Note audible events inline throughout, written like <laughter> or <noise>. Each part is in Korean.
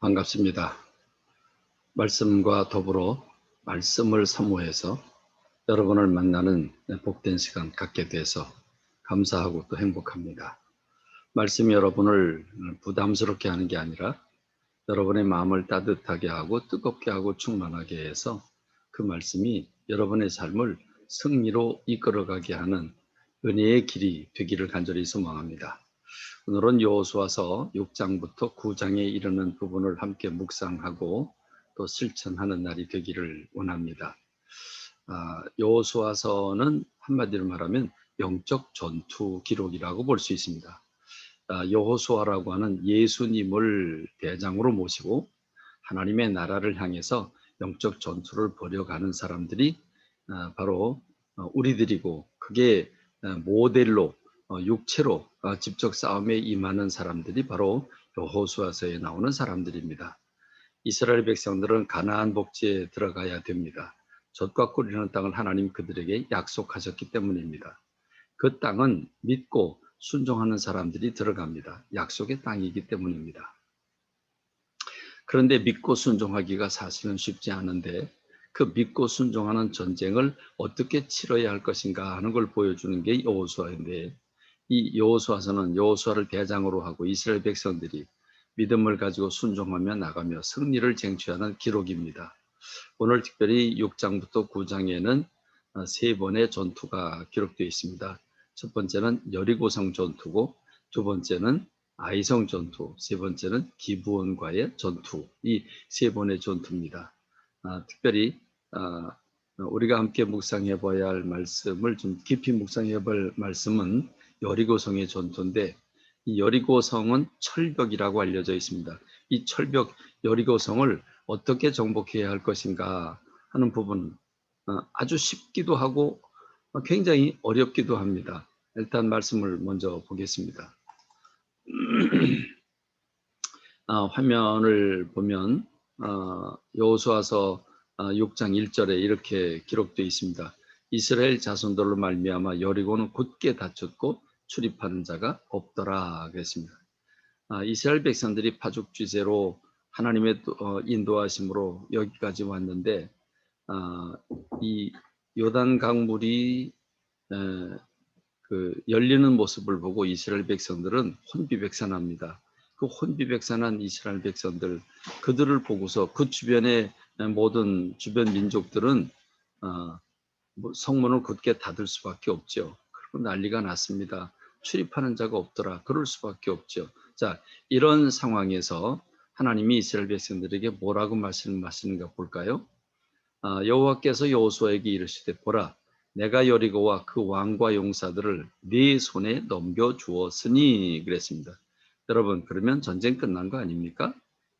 반갑습니다. 말씀과 더불어 말씀을 사모해서 여러분을 만나는 복된 시간 갖게 돼서 감사하고 또 행복합니다. 말씀이 여러분을 부담스럽게 하는 게 아니라 여러분의 마음을 따뜻하게 하고 뜨겁게 하고 충만하게 해서 그 말씀이 여러분의 삶을 승리로 이끌어가게 하는 은혜의 길이 되기를 간절히 소망합니다. 오늘은 여호수아서 6장부터 9장에 이르는 부분을 함께 묵상하고 또 실천하는 날이 되기를 원합니다. 아, 여호수아서는 한마디로 말하면 영적 전투 기록이라고 볼 수 있습니다. 아, 여호수아라고 하는 예수님을 대장으로 모시고 하나님의 나라를 향해서 영적 전투를 벌여가는 사람들이 아, 바로 어, 우리들이고 그게 어, 모델로 어, 육체로 직접 싸움에 임하는 사람들이 바로 여호수아서에 나오는 사람들입니다. 이스라엘 백성들은 가나안 복지에 들어가야 됩니다. 젖과 꿀이는 땅을 하나님 그들에게 약속하셨기 때문입니다. 그 땅은 믿고 순종하는 사람들이 들어갑니다. 약속의 땅이기 때문입니다. 그런데 믿고 순종하기가 사실은 쉽지 않은데 그 믿고 순종하는 전쟁을 어떻게 치러야 할 것인가 하는 걸 보여주는 게 여호수아인데 이 여호수아서는 여호수아를 대장으로 하고 이스라엘 백성들이 믿음을 가지고 순종하며 나가며 승리를 쟁취하는 기록입니다. 오늘 특별히 6장부터 9장에는 세 번의 전투가 기록되어 있습니다. 첫 번째는 여리고성 전투고 두 번째는 아이성 전투, 세 번째는 기부원과의 전투 이 세 번의 전투입니다. 아, 특별히 아, 우리가 함께 묵상해 봐야 할 말씀을 좀 깊이 묵상해 볼 말씀은 여리고성의 전투인데 이 여리고성은 철벽이라고 알려져 있습니다. 이 철벽 여리고성을 어떻게 정복해야 할 것인가 하는 부분 어, 아주 쉽기도 하고 굉장히 어렵기도 합니다. 일단 말씀을 먼저 보겠습니다. <clears throat> 아, 화면을 보면 어, 여호수아서 6장 어, 1절에 이렇게 기록되어 있습니다. 이스라엘 자손들로 말미암아 여리고는 굳게 닫혔고 출입하는 자가 없더라 그랬습니다. 아, 이스라엘 백성들이 파죽지세로 하나님의 어, 인도하심으로 여기까지 왔는데 아, 이 요단 강물이 에, 그 열리는 모습을 보고 이스라엘 백성들은 혼비백산합니다. 그 혼비백산한 이스라엘 백성들 그들을 보고서 그 주변의 모든 주변 민족들은 어, 뭐 성문을 굳게 닫을 수밖에 없죠. 그리고 난리가 났습니다. 출입하는 자가 없더라. 그럴 수밖에 없죠. 자, 이런 상황에서 하나님이 이스라엘 백성들에게 뭐라고 말씀하시는가 볼까요? 아, 여호와께서 여호수아에게 이르시되 보라 내가 여리고와 그 왕과 용사들을 네 손에 넘겨 주었으니 그랬습니다. 여러분 그러면 전쟁 끝난 거 아닙니까?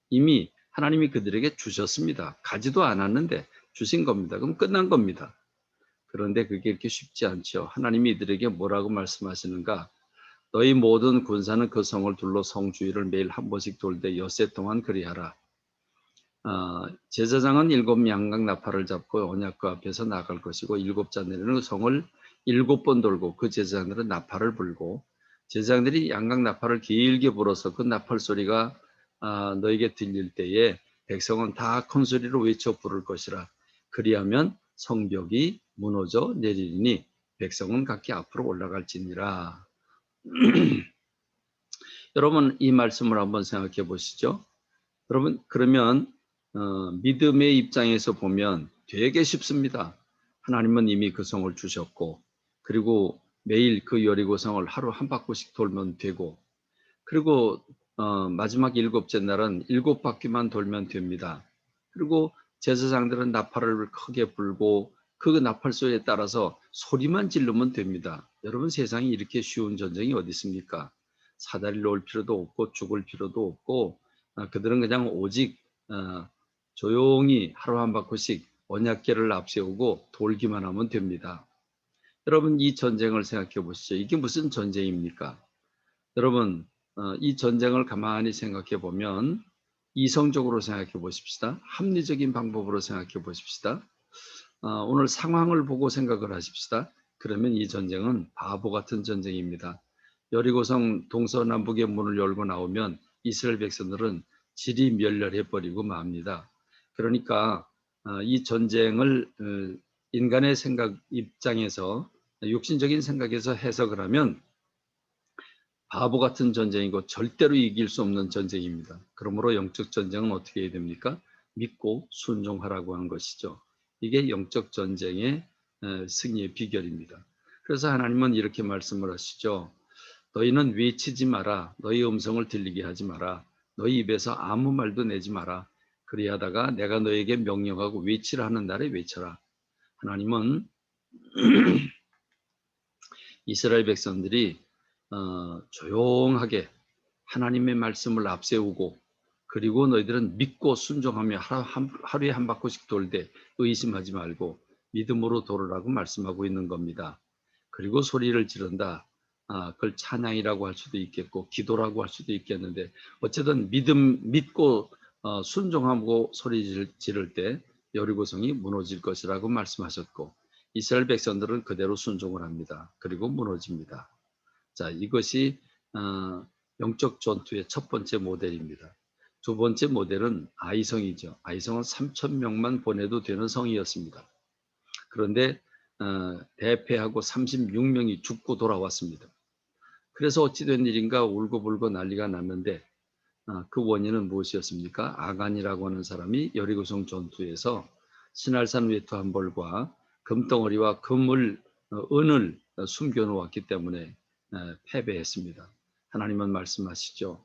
이미 하나님이 그들에게 주셨습니다. 가지도 않았는데 주신 겁니다. 그럼 끝난 겁니다. 그런데 그게 이렇게 쉽지 않죠. 하나님이 이들에게 뭐라고 말씀하시는가? 너희 모든 군사는 그 성을 둘러 성 주위를 매일 한 번씩 돌되 엿새 동안 그리하라. 어, 제사장은 일곱 양각 나팔을 잡고 언약 그 앞에서 나갈 것이고 일곱 자 내리는 그 성을 일곱 번 돌고 그 제사장들은 나팔을 불고 제사장들이 양각 나팔을 길게 불어서 그 나팔 소리가 아, 너에게 들릴 때에 백성은 다 큰 소리로 외쳐 부를 것이라. 그리하면 성벽이 무너져 내리니 백성은 각기 앞으로 올라갈지니라. <clears throat> 여러분 이 말씀을 한번 생각해 보시죠. 여러분 그러면 어, 믿음의 입장에서 보면 되게 쉽습니다. 하나님은 이미 그 성을 주셨고 그리고 매일 그 여리고성을 하루 한 바퀴씩 돌면 되고 그리고 어, 마지막 일곱째 날은 일곱 바퀴만 돌면 됩니다. 그리고 제사장들은 나팔을 크게 불고 그 나팔 소리에 따라서 소리만 지르면 됩니다. 여러분 세상에 이렇게 쉬운 전쟁이 어디 있습니까? 사다리를 놓을 필요도 없고 죽을 필요도 없고 어, 그들은 그냥 오직 어, 조용히 하루 한 바퀴씩 언약계를 앞세우고 돌기만 하면 됩니다. 여러분 이 전쟁을 생각해 보시죠. 이게 무슨 전쟁입니까? 여러분 어, 이 전쟁을 가만히 생각해 보면 이성적으로 생각해 보십시다. 합리적인 방법으로 생각해 보십시다. 어, 오늘 상황을 보고 생각을 하십시다. 그러면 이 전쟁은 바보 같은 전쟁입니다. 여리고성 동서남북의 문을 열고 나오면 이스라엘 백성들은 질이 멸렬해 버리고 맙니다. 그러니까 어, 이 전쟁을 어, 인간의 생각 입장에서 육신적인 생각에서 해석을 하면 바보 같은 전쟁이고 절대로 이길 수 없는 전쟁입니다. 그러므로 영적 전쟁은 어떻게 해야 됩니까? 믿고 순종하라고 하는 것이죠. 이게 영적 전쟁의 어, 승리의 비결입니다. 그래서 하나님은 이렇게 말씀을 하시죠. 너희는 외치지 마라. 너희 음성을 들리게 하지 마라. 너희 입에서 아무 말도 내지 마라. 그리하다가 내가 너에게 명령하고 외치라 하는 날에 외쳐라. 하나님은 <clears throat> 이스라엘 백성들이 어, 조용하게 하나님의 말씀을 앞세우고 그리고 너희들은 믿고 순종하며 하루에 한 바퀴씩 돌되 의심하지 말고 믿음으로 돌으라고 말씀하고 있는 겁니다. 그리고 소리를 지른다. 아, 그걸 찬양이라고 할 수도 있겠고 기도라고 할 수도 있겠는데 어쨌든 믿음 믿고 어, 순종하고 소리 지를 때 여리고성이 무너질 것이라고 말씀하셨고 이스라엘 백성들은 그대로 순종을 합니다. 그리고 무너집니다. 자, 이것이 어, 영적 전투의 첫 번째 모델입니다. 두 번째 모델은 아이성이죠. 아이성은 3천 명만 보내도 되는 성이었습니다. 그런데 어, 대패하고 36명이 죽고 돌아왔습니다. 그래서 어찌된 일인가 울고불고 난리가 났는데 어, 그 원인은 무엇이었습니까? 아간이라고 하는 사람이 여리고성 전투에서 신할산 외투 한 벌과 금덩어리와 금을 어, 은을 숨겨 놓았기 때문에 어, 패배했습니다. 하나님은 말씀하시죠.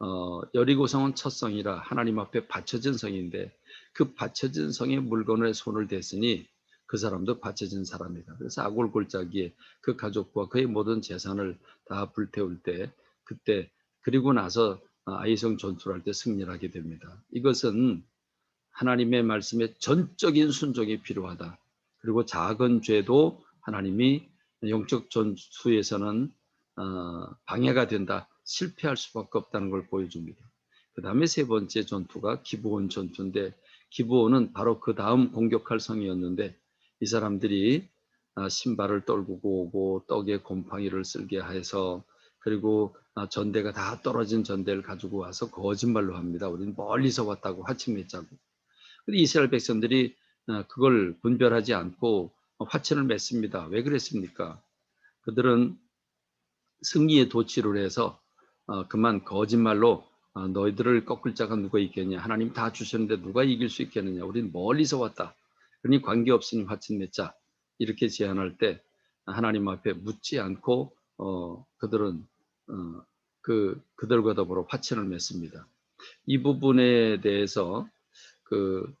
어, 여리고성은 첫 성이라 하나님 앞에 바쳐진 성인데 그 바쳐진 성의 물건에 손을 댔으니 그 사람도 바쳐진 사람이다. 그래서 아골골짜기에 그 가족과 그의 모든 재산을 다 불태울 때 그때 그리고 나서 아이성 전투를 할 때 승리하게 됩니다. 이것은 하나님의 말씀에 전적인 순종이 필요하다. 그리고 작은 죄도 하나님이 영적 전투에서는 어, 방해가 된다. 실패할 수밖에 없다는 걸 보여줍니다. 그 다음에 세 번째 전투가 기브온 전투인데 기브온은 바로 그 다음 공격할 성이었는데 이 사람들이 아, 신발을 떨구고 오고 떡에 곰팡이를 쓸게 해서 그리고 아, 전대가 다 떨어진 전대를 가지고 와서 거짓말로 합니다. 우리는 멀리서 왔다고 화침 맺자고. 근데 이스라엘 백성들이 아, 그걸 분별하지 않고 화친을 맺습니다. 왜 그랬습니까? 그들은 승리의 도치를 해서 어, 그만 거짓말로 어, 너희들을 꺾을 자가 누가 있겠냐? 하나님 다 주셨는데 누가 이길 수 있겠느냐? 우리는 멀리서 왔다. 그러니 관계없으니 화친 맺자. 이렇게 제안할 때 하나님 앞에 묻지 않고 어, 그들은 어, 그 그들과 더불어 화친을 맺습니다. 이 부분에 대해서 그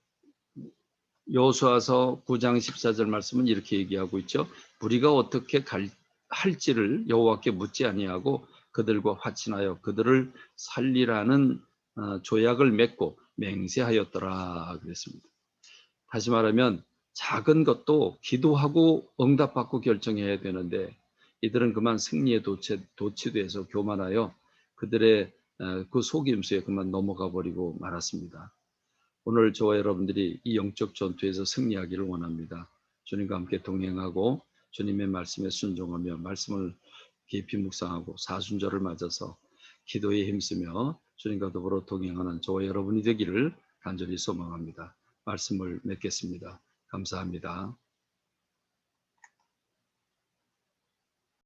여호수아서 9장 14절 말씀은 이렇게 얘기하고 있죠. 우리가 어떻게 갈, 할지를 여호와께 묻지 아니하고 그들과 화친하여 그들을 살리라는 어, 조약을 맺고 맹세하였더라 그랬습니다. 다시 말하면 작은 것도 기도하고 응답받고 결정해야 되는데 이들은 그만 승리에 도치, 도취돼서 교만하여 그들의 어, 그 속임수에 그만 넘어가 버리고 말았습니다. 오늘 저와 여러분들이 이 영적 전투에서 승리하기를 원합니다. 주님과 함께 동행하고 주님의 말씀에 순종하며 말씀을 깊이 묵상하고 사순절을 맞아서 기도에 힘쓰며 주님과 더불어 동행하는 저와 여러분이 되기를 간절히 소망합니다. 말씀을 맺겠습니다. 감사합니다.